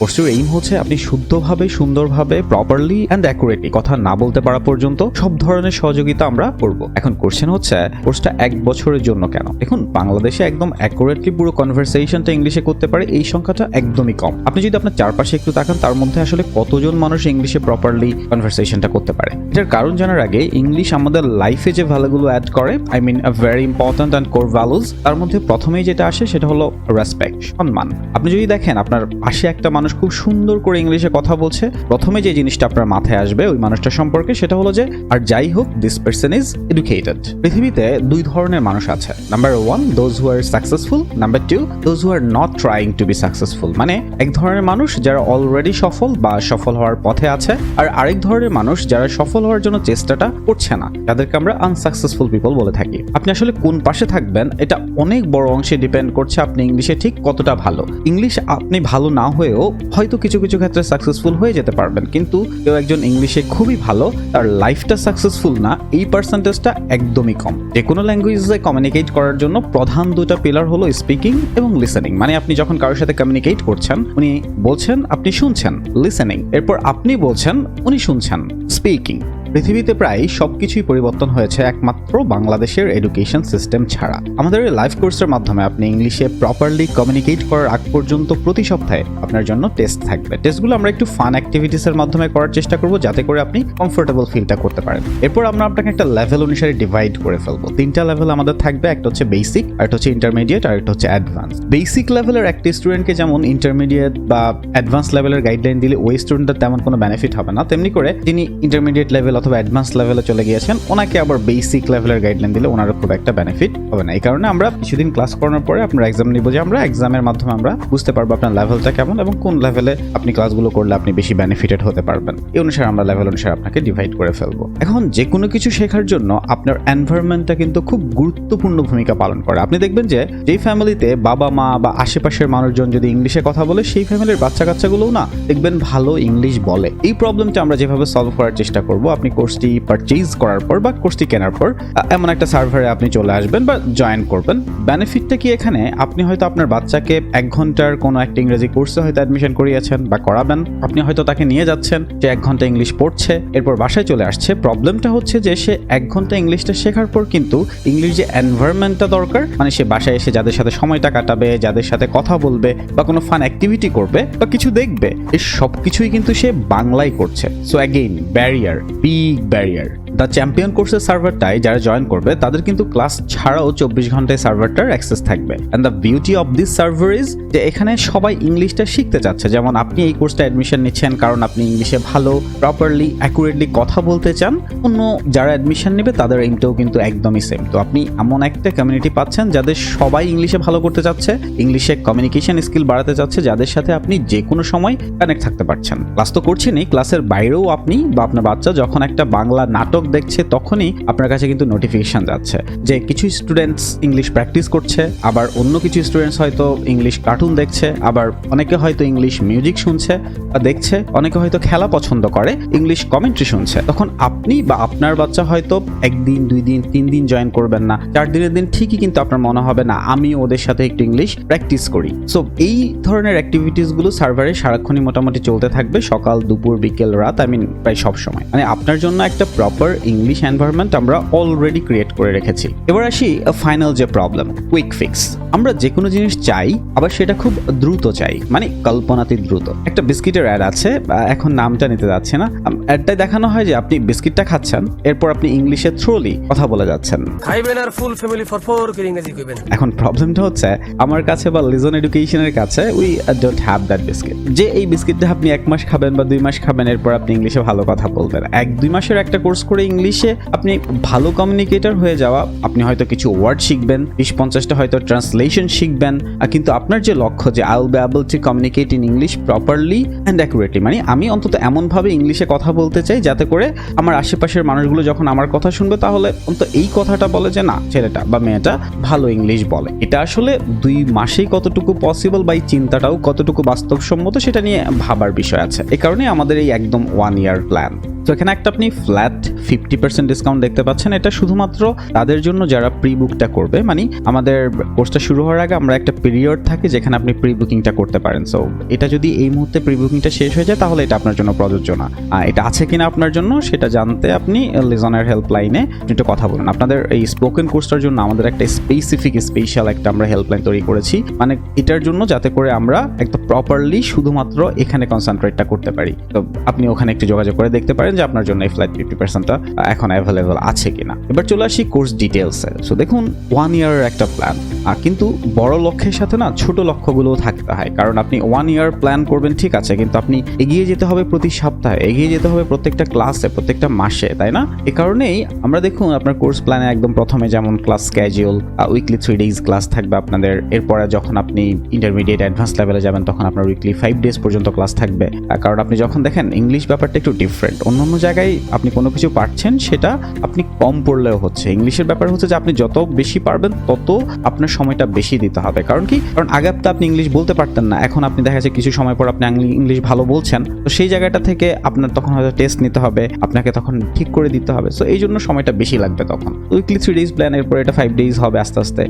কোর্সটির aim হচ্ছে আপনি শুদ্ধভাবে, সুন্দরভাবে প্রপারলি অ্যান্ড অ্যাকুরেটলি কথা না বলতে পারা পর্যন্ত সব ধরনের সহযোগিতা আমরা করব। এখন কোশ্চেন হচ্ছে কোর্সটা এক বছরের জন্য কেন? দেখুন, বাংলাদেশে একদম অ্যাকুরেটলি পুরো কনভারসেশনটা ইংলিশে করতে পারে, এই সংখ্যাটা একদমই কম। আপনি যদি আপনার চারপাশে একটু তাকান, তার মধ্যে আসলে কতজন মানুষ ইংলিশে প্রপারলি কনভারসেশনটা করতে পারে? এটার কারণ জানার আগে ইংলিশ আমাদের লাইফে যে ভ্যালুগুলো অ্যাড করে I mean very important and core values তার মধ্যে প্রথমেই যেটা আসে সেটা হলো রেসপেক্ট সম্মান। আপনি যদি দেখেন, আপনার পাশে একটা মানুষ খুব সুন্দর করে ইংলিশে কথা বলছে। প্রথমে যে জিনিসটা আপনার মাথায় আসবে ওই মানুষটা সম্পর্কে সেটা হলো যে, আর যাই হোক দিস পার্সন ইজ এডুকেটেড পৃথিবীতে দুই ধরনের মানুষ আছে। Number one those who are successful number two those who are not trying to be successful মানে এক ধরনের মানুষ যারা অলরেডি সফল বা সফল হওয়ার পথে আছে, আর আরেক ধরনের মানুষ যারা সফল হওয়ার জন্য চেষ্টাটা করছে না। তাদেরকে আমরা আনসাকসেসফুল পিপল বলে থাকি। আপনি আসলে কোন পাশে থাকবেন, এটা অনেক বড় অংশে ডিপেন্ড করছে আপনি ইংলিশে ঠিক কতটা ভালো। ইংলিশ আপনি ভালো না হয়েও হয়তো কিছু কিছু ক্ষেত্রে সাকসেসফুল হয়ে যেতে পারবেন, কিন্তু কেউ একজন ইংলিশে খুবই ভালো, তার লাইফটা সাকসেসফুল না, এই পার্সেন্টেজটা একদমই কম। যে কোনো ল্যাঙ্গুয়েজে কমিউনিকেট করার জন্য প্রধান দুটা পিলার হলো স্পিকিং এবং লিসেনিং মানে আপনি যখন কারোর সাথে কমিউনিকেট করছেন, উনি বলছেন, আপনি শুনছেন লিসেনিং এরপর আপনি বলছেন, উনি শুনছেন স্পিকিং পৃথিবীতে প্রায় সবকিছুই পরিবর্তন হয়েছে একমাত্র বাংলাদেশের এডুকেশন সিস্টেম ছাড়া। আমাদের এই লাইভ কোর্সের মাধ্যমে আপনি ইংলিশে প্রপারলি কমিউনিকেট করার আগ পর্যন্ত প্রতি সপ্তাহে আপনার জন্য টেস্ট থাকবে। টেস্টগুলো আমরা একটু ফান অ্যাক্টিভিটিসের মাধ্যমে করার চেষ্টা করব যাতে করে আপনি কমফোর্টেবল ফিলটা করতে পারেন। এরপর আমরা আপনাকে একটা লেভেল অনুসারে ডিভাইড করে ফেলব। তিনটা লেভেল আমাদের থাকবে, একটা হচ্ছে বেসিক আর একটা হচ্ছে ইন্টারমিডিয়েট আর একটা হচ্ছে অ্যাডভান্স বেসিক লেভেলের একটা স্টুডেন্টকে যেমন ইন্টারমিডিয়েট বা অ্যাডভান্স লেভেলের গাইডলাইন দিলে ওই স্টুডেন্টের তেমন কোনো বেনিফিট হবে না, তেমনি করে তিনি ইন্টারমিডিয়েট লেভেল অথবা অ্যাডভান্স লেভেলে চলে গিয়েছেন, ওনাকে আবার বেসিক লেভেলের গাইডলাইন দিলে ওনারও খুব একটা বেনিফিট হবে না। এই কারণে আমরা কিছুদিন ক্লাস করানোর পরে আপনার এক্সাম নিব যে আমরা এক্সামের মাধ্যমে আমরা বুঝতে পারব আপনার লেভেলটা কেমন এবং কোন লেভেলে আপনি ক্লাসগুলো করলে আপনি বেশি বেনিফিটেড হতে পারবেন। এই অনুসারে আমরা লেভেল অনুসারে আপনাকে ডিভাইড করে ফেলব। এখন যে কোনো কিছু শেখার জন্য আপনার এনভায়রনমেন্টটা কিন্তু খুব গুরুত্বপূর্ণ ভূমিকা পালন করে। আপনি দেখবেন যে যেই ফ্যামিলিতে বাবা মা বা আশেপাশের মানুষজন যদি ইংলিশে কথা বলে, সেই ফ্যামিলির বাচ্চা কাচ্চাগুলোও না দেখবেন ভালো ইংলিশ বলে। এই প্রবলেমটা আমরা যেভাবে সলভ করার চেষ্টা করব, আপনি কোর্সটি পারচেজ করার পর বা কোর্সটি কেনার পর এমন একটা সার্ভারে আপনি চলে আসবেন বা জয়েন করবেন। বেনিফিটটা কি এখানে? আপনি হয়তো আপনার বাচ্চাকে এক ঘণ্টার কোনো একটা ইংরেজি কোর্সে হয়তো অ্যাডমিশন করিয়েছেন বা করাবেন। আপনি হয়তো তাকে নিয়ে যাচ্ছেন যে এক ঘণ্টা ইংলিশ পড়ছে, এরপর বাসায় চলে আসছে। প্রবলেমটা হচ্ছে যে সে এক ঘণ্টা ইংলিশটা শেখার পর কিন্তু ইংলিশ যে এনভায়রনমেন্টটা দরকার মানে সে বাসায় এসে যাদের সাথে সময়টা কাটাবে, যাদের সাথে কথা বলবে বা কোনো ফান অ্যাক্টিভিটি করবে বা কিছু দেখবে এই সব কিছুই কিন্তু সে বাংলায় করছে। So again barrier big barrier the champion কোর্সের সার্ভারটাই যারা জয়েন করবে, তাদের কিন্তু ক্লাস ছাড়াও চব্বিশ ঘন্টায় সার্ভারটার অ্যাক্সেস থাকবে। And the beauty of this server is যে এখানে সবাই ইংলিশটা শিখতে চাচ্ছে। যেমন আপনি এই কোর্সটা অ্যাডমিশন নিচ্ছেন কারণ আপনি ইংলিশে ভালো প্রপারলি অ্যাকুরেটলি কথা বলতে চান। অন্য যারা অ্যাডমিশন নেবে, তাদের এইমটাও কিন্তু একদমই সেম তো আপনি এমন একটা কমিউনিটি পাচ্ছেন যাদের সবাই ইংলিশে ভালো করতে চাচ্ছে, ইংলিশে কমিউনিকেশন স্কিল বাড়াতে চাচ্ছে, যাদের সাথে আপনি যে কোনো সময় কানেক্ট থাকতে পারছেন। ক্লাস তো করছেনই ক্লাসের বাইরেও আপনি বা আপনার বাচ্চা যখন একটা বাংলা নাটক দেখছে, তখনই আপনার কাছে কিন্তু নোটিফিকেশন যাচ্ছে যে কিছু স্টুডেন্টস ইংলিশ প্র্যাকটিস করছে, আবার অন্য কিছু স্টুডেন্টস হয়তো ইংলিশ কার্টুন দেখছে, আবার অনেকে হয়তো ইংলিশ মিউজিক শুনছে বা দেখছে, অনেকে হয়তো খেলা পছন্দ করে ইংলিশ কমেন্ট্রি শুনছে। তখন আপনি বা আপনার বাচ্চা হয়তো একদিন, দুই দিন, তিন দিন জয়েন করবেন না। চার দিনের দিন ঠিকই কিন্তু আপনার মনে হবে, না, আমি ওদের সাথে একটু ইংলিশ প্র্যাকটিস করি। সো এই ধরনের অ্যাক্টিভিটিসগুলো সার্ভারে সারাক্ষণই মোটামুটি চলতে থাকবে সকাল, দুপুর, বিকেল, রাত আই মিন প্রায় সব সময়। মানে আপনার জন্য একটা প্রপার ইংলিশ এনভায়রনমেন্ট আমরা অলরেডি ক্রিয়েট করে রেখেছি। এবার আসি ফাইনাল যে প্রবলেম কুইক ফিক্স আমরা যে কোনো জিনিস চাই আবার সেটা খুব দ্রুত চাই মানে কল্পনাতি দ্রুত। একটা বিস্কিটের অ্যাড আছে এখন নামটা নিতে যাচ্ছে না। অ্যাডটায় দেখানো হয় যে আপনি বিস্কিটটা খাচ্ছেন এরপর আপনি ইংলিশে থ্রোলি কথা বলে যাচ্ছেন। খাইবেন আর ফুল ফ্যামিলি ফর ফোর করে ইংরেজি কইবেন। এখন প্রবলেমটা হচ্ছে আমার কাছে বা লিজন এডুকেশনের কাছে we don't have that biscuit যে এই বিস্কিটটা আপনি এক মাস খাবেন বা দুই মাস খাবেন এরপর আপনি ইংলিশে ভালো কথা বলবেন। এক দুই মাসের একটা কোর্স করে ইংলিশে আপনি ভালো কমিউনিকেটর হয়ে যাওয়া, আপনি হয়তো কিছু ওয়ার্ড শিখবেন, বিশ পঞ্চাশটা হয়তো ট্রান্সলেশন শিখবেন কিন্তু আপনার যে লক্ষ্য যে I will be able to communicate in English properly and accurately মানে আমি অন্তত এমনভাবে ইংলিশে কথা বলতে চাই যাতে করে আমার আশেপাশের মানুষগুলো যখন আমার কথা শুনবে তাহলে অন্তত এই কথাটা বলে যে না, ছেলেটা বা মেয়েটা ভালো ইংলিশ বলে। এটা আসলে দুই মাসেই কতটুকু পসিবল বা এই চিন্তাটাও কতটুকু বাস্তবসম্মত সেটা নিয়ে ভাবার বিষয় আছে। এই কারণে আমাদের এই একদম ওয়ান ইয়ার প্ল্যান তো এখানে একটা আপনি ফ্ল্যাট ফিফটি পার্সেন্ট ডিসকাউন্ট দেখতে পাচ্ছেন। এটা শুধুমাত্র তাদের জন্য যারা প্রি বুকটা করবে মানে আমাদের কোর্সটা শুরু হওয়ার আগে আমরা একটা পিরিয়ড থাকে যেখানে আপনি প্রি বুকিংটা করতে পারেন। সো এটা যদি এই মুহূর্তে প্রি বুকিংটা শেষ হয়ে যায়, তাহলে এটা আপনার জন্য প্রযোজ্য না। এটা আছে কিনা আপনার জন্য, সেটা জানতে আপনি লিজনের হেল্পলাইনে একটু কথা বলুন। আপনাদের এই স্পোকেন কোর্সটার জন্য আমাদের একটা স্পেসিফিক স্পেশাল একটা আমরা হেল্পলাইন তৈরি করেছি। মানে এটার জন্য যাতে করে আমরা একদম প্রপারলি শুধুমাত্র এখানে কনসেন্ট্রেটটা করতে পারি। তো আপনি ওখানে একটু যোগাযোগ করে দেখতে পারেন। যে আপনার জন্য এই ফ্ল্যাট ফিফটি পার্সেন্টটা এখন অ্যাভেলেবল আছে কিনা। এবার চলে আসি কোর্স ডিটেলসে সো দেখুন ওয়ান ইয়ারের একটা প্ল্যান আর কিন্তু বড় লক্ষ্যের সাথে না, ছোট লক্ষ্যগুলোও থাকতে হয়। কারণ আপনি ওয়ান ইয়ার প্ল্যান করবেন, ঠিক আছে, কিন্তু আপনি এগিয়ে যেতে হবে প্রতি সপ্তাহে, এগিয়ে যেতে হবে প্রত্যেকটা ক্লাসে প্রত্যেকটা মাসে, তাই না? এ কারণেই আমরা দেখুন, আপনার কোর্স প্ল্যানে একদম প্রথমে যেমন class schedule weekly three days class থাকবে আপনাদের। এরপরে যখন আপনি ইন্টারমিডিয়েট অ্যাডভান্স লেভেলে যাবেন, তখন আপনার উইকলি ফাইভ ডেজ পর্যন্ত ক্লাস থাকবে। কারণ আপনি যখন দেখেন ইংলিশ ব্যাপারটা একটু ডিফারেন্ট অন্য অন্য জায়গায় আপনি কোনো কিছু পারছেন, সেটা আপনি কম পড়লেও হচ্ছে। ইংলিশের ব্যাপার হচ্ছে যে আপনি যত বেশি পারবেন, তত আপনার সময়টা বেশি দিতে হবে। কারণ কি? কারণ আগে তো আপনি ইংলিশ বলতে পারতেন না, এখন আপনি দেখা যাচ্ছে কিছু সময় পর আপনি ইংলিশ ভালো বলছেন। তো সেই জায়গাটা থেকে আপনার তখন হয়তো টেস্ট নিতে হবে, আপনাকে তখন ঠিক করে দিতে হবে। সো এই জন্য সময়টা বেশি লাগবে তখন। উইকলি থ্রি ডেজ প্ল্যান এরপর এটা ফাইভ ডেজ হবে আস্তে আস্তে।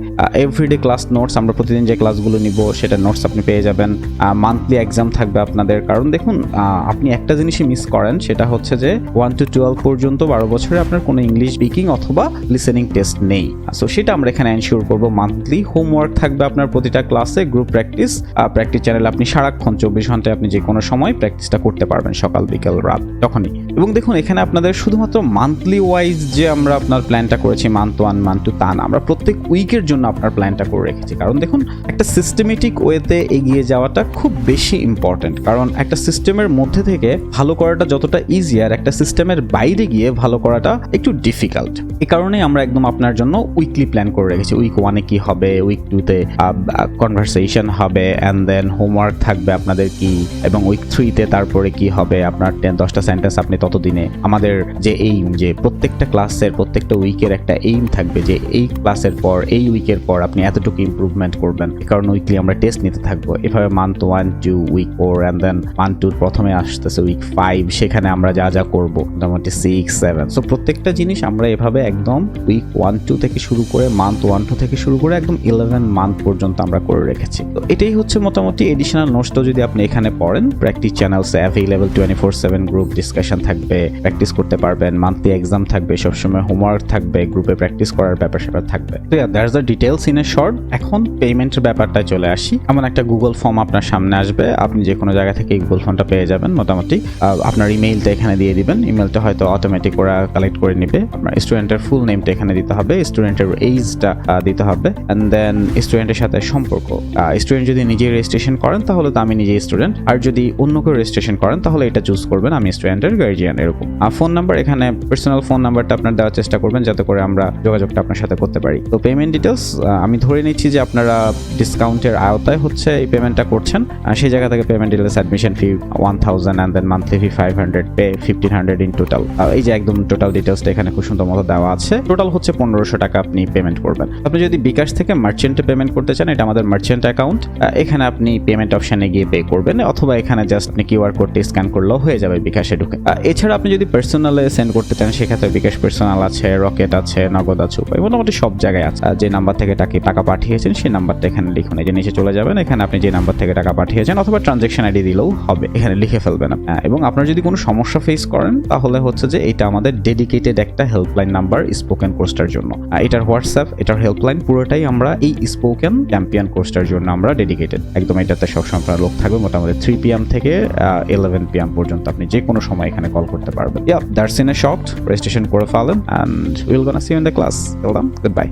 এভরিডে ক্লাস নোটস আমরা প্রতিদিন যে ক্লাসগুলো নিব, সেটা নোটস আপনি পেয়ে যাবেন। মান্থলি এক্সাম থাকবে আপনাদের। কারণ দেখুন আপনি একটা জিনিসই মিস করেন, সেটা হচ্ছে যে ওয়ান টু টুয়েলভ পর্যন্ত বারো বছরে আপনার কোনো ইংলিশ স্পিকিং অথবা লিসেনিং টেস্ট নেই। সো সেটা আমরা এখানে এনশিওর করব মান্থলি হোমওয়ার্ক থাকবে আপনার প্রতিটা ক্লাসে গ্রুপ প্র্যাকটিস প্র্যাকটিস চ্যানেল আপনি সারাক্ষণ চব্বিশ ঘন্টায় আপনি যে কোনো সময় প্র্যাকটিসটা করতে পারবেন সকাল, বিকেল, রাত, তখনই। এবং দেখুন, এখানে আপনাদের শুধুমাত্র মান্থলি ওয়াইজ যে আমরা আপনার প্ল্যানটা করেছি মান্থ ওয়ান মান্থ টু তা না। আমরা প্রত্যেক উইকের জন্য আপনার প্ল্যানটা করে রেখেছি। কারণ দেখুন, একটা সিস্টেমেটিক ওয়েতে এগিয়ে যাওয়াটা খুব বেশি ইম্পর্ট্যান্ট কারণ একটা সিস্টেমের মধ্যে থেকে ভালো করাটা যতটা ইজি একটা সিস্টেমের বাইরে গিয়ে ভালো করাটা একটু ডিফিকাল্ট এই কারণেই আমরা একদম আপনার জন্য উইকলি প্ল্যান করে রেখেছি। উইক ওয়ানে কি হবে উইক টুতে কনভারসেশন হবে অ্যান্ড দেন হোমওয়ার্ক থাকবে আপনাদের কি, এবং উইক থ্রিতে তারপরে কি হবে, আপনার টেন দশটা সেন্টেন্স আপনি ততদিনে, আমাদের যে এইম যে প্রত্যেকটা ক্লাসের প্রত্যেকটা উইকের একটা এইম থাকবে যে এই ক্লাসের পর, এই উইকের পর আপনি এতটুকু ইমপ্রুভমেন্ট করবেন। এই কারণে উইকলি আমরা টেস্ট নিতে থাকব। এভাবে month one two week four and then month two প্রথমে আসতেছে উইক ফাইভ সেখানে আমরা যা যা করব, মোটামুটি সিক্স সেভেন সো প্রত্যেকটা জিনিস আমরা এভাবে একদম উইক ওয়ান টু থেকে শুরু করে মান্থ ওয়ান টু থেকে শুরু করে একদম ইলেভেন মান্থ পর্যন্ত আমরা করে রেখেছি। তো এটাই হচ্ছে মোটামুটি এডিশনাল নোটসটা যদি আপনি এখানে পড়েন practice channels available twenty four seven group discussion থাকবে প্র্যাকটিস করতে পারবেন মান্থলি এক্সাম থাকবে, সবসময় হোমওয়ার্ক থাকবে গ্রুপে প্র্যাকটিস করার ব্যাপার স্যাপার থাকবে। তো that's the details in a short এখন পেমেন্টের ব্যাপারটা চলে আসি। এমন একটা গুগল ফর্ম আপনার সামনে আসবে। আপনি যে কোনো জায়গা থেকে গুগল ফর্মটা পেয়ে যাবেন মোটামুটি। আপনার ইমেইলটা এখানে দিয়ে দিবেন। ইমেলটা হয়তো অটোমেটিক ওরা কালেক্ট করে নিবে। আপনার স্টুডেন্টের ফুল নেমটা এখানে দিতে হবে স্টুডেন্টের এইজটা দিতে হবে অ্যান্ড দেন স্টুডেন্টের সাথে সম্পর্ক। স্টুডেন্ট যদি নিজে রেজিস্ট্রেশন করেন, তাহলে তো আমি নিজে স্টুডেন্ট আর যদি অন্য কেউ রেজিস্ট্রেশন করেন, তাহলে এটা চুজ করবেন, আমি স্টুডেন্টের গার্জিয়ান এরকম। আর ফোন নাম্বার এখানে পার্সোনাল ফোন নাম্বারটা আপনার দেওয়ার চেষ্টা করবেন, যাতে করে আমরা যোগাযোগটা আপনার সাথে করতে পারি। তো পেমেন্ট ডিটেলস আমি ধরে নিচ্ছি যে আপনারা ডিসকাউন্টের আওতায় হচ্ছে এই পেমেন্টটা করছেন। সেই জায়গা থেকে payment details admission fee one thousand and then monthly fee five hundred pay fifteen hundred in total এই যে একদম টোটাল ডিটেলসটা এখানে খুব সুন্দর মতো দেওয়া আছে। টোটাল হচ্ছে পনেরোশো টাকা আপনি পেমেন্ট করবেন। আপনি যদি বিকাশ থেকে মার্চেন্টে পেমেন্ট করতে চান, এটা আমাদের মার্চেন্ট অ্যাকাউন্ট এখানে আপনি পেমেন্ট অপশনে গিয়ে পে করবেন, অথবা এখানে জাস্ট আপনি কিউআর কোডটি স্ক্যান করলেও হয়ে যাবে বিকাশে ঢুকে। এছাড়া আপনি যদি পার্সোনালে সেন্ড করতে চান, সেক্ষেত্রে বিকাশ পার্সোনাল আছে রকেট আছে, নগদ আছে, উপায় মোটামুটি সব জায়গায় আছে। যে নাম্বার থেকে টাকা টাকা পাঠিয়েছেন, সেই নাম্বারটা এখানে লিখুন। এই যে নিচে চলে যাবেন, এখানে আপনি যে নাম্বার থেকে টাকা পাঠিয়েছেন, অথবা ট্রানজেকশন আইডি দিলেও হবে। এখানে লিখে ফেলবেন। এবং আপনার যদি কোনো সমস্যা ফেস করেন, তাহলে হচ্ছে যে এটা আমাদের ডেডিকেটেড একটা হেল্পলাইন নাম্বার স্পোকেন কোর্সটার জন্য। এটার হোয়াটসঅ্যাপ এটার হেল্পলাইন পুরোটাই আমরা এই স্পোকেন চ্যাম্পিয়ন কোর্সটার জন্য আমরা ডেডিকেটেড একদম এটাতে সবসময় আপনার লোক থাকবে, মোটামুটি থ্রি পিএম থেকে ইলেভেন পিএম পর্যন্ত আপনি যে কোনো সময় এখানে কল করতে পারবেন। ইয়া দ্যাটস এ রেজিস্ট্রেশন করে ফেলেন and will gonna see in the class goodbye